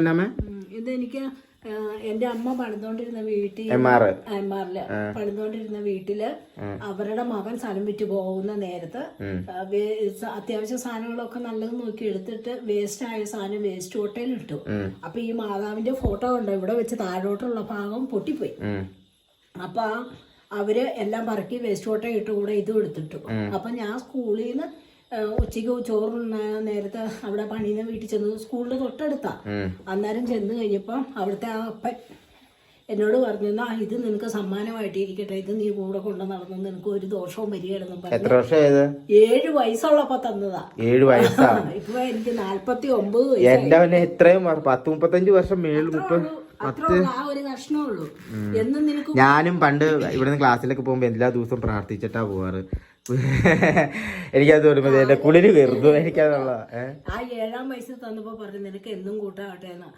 എന്നാമേ എനിക്ക് എന്റെ അമ്മ പണിതോണ്ടിരുന്ന വീട്ടിൽ എം ആർ. പണിതോണ്ടിരുന്ന വീട്ടിൽ അവരുടെ മകൻ സ്ഥലം വിറ്റ് പോകുന്ന നേരത്ത് അത്യാവശ്യ സാധനങ്ങളൊക്കെ നല്ലത് നോക്കി എടുത്തിട്ട് വേസ്റ്റ് ആയ സാധനം വേസ്റ്റ് ഓട്ടയിൽ ഇട്ടു. അപ്പൊ ഈ മാതാവിന്റെ ഫോട്ടോ ഉണ്ട് ഇവിടെ വെച്ച് താഴോട്ടുള്ള ഭാഗം പൊട്ടിപ്പോയി. അപ്പൊ അവർ എല്ലാം പറക്കി വേസ്റ്റ് ഓട്ട ഇട്ടുകൂടെ ഇതും എടുത്തിട്ടു. അപ്പൊ ഞാൻ സ്കൂളിൽ നിന്ന് ഉച്ചയ്ക്ക് ചോറുണ്ണ നേരത്തെ അവിടെ പണീനെ വീട്ടിൽ ചെന്ന് സ്കൂളിൽ തൊട്ടടുത്താ. അന്നേരം ചെന്ന് കഴിഞ്ഞപ്പോൾ അവിടുത്തെ ആ അപ്പൻ എന്നോട് പറഞ്ഞു ആ ഇത് നിനക്ക് സമ്മാനമായിട്ട് ഇരിക്കട്ടെ ഇത് നീ കൂടെ കൊണ്ട് നടന്നു നിനക്ക് ഒരു ദോഷവും വരികയാണെന്നും ഏഴ് വയസ്സുള്ളപ്പോ തന്നതാ. ഏഴ് വയസ്സാ? ഇപ്പൊ എനിക്ക് നാല്പത്തി ഒമ്പത് വയസ്സ് എന്റെ എത്രയും പത്ത് മുപ്പത്തഞ്ച് വർഷം മേളിൽ മുപ്പത് ഞാനും പണ്ട് ഇവിടുന്ന് ക്ലാസ്സിലൊക്കെ പോകുമ്പോ എല്ലാ ദിവസവും പ്രാർത്ഥിച്ചിട്ടാ പോവാറ്. എനിക്കത് തോന്നുമ്പോ എന്റെ കുളിര് കയറുന്നു എനിക്കതുള്ള ആ ഏഴാം വയസ്സിൽ തന്നപ്പോ പറഞ്ഞു നിനക്ക് എന്നും കൂട്ടാവട്ടെ എന്ന്.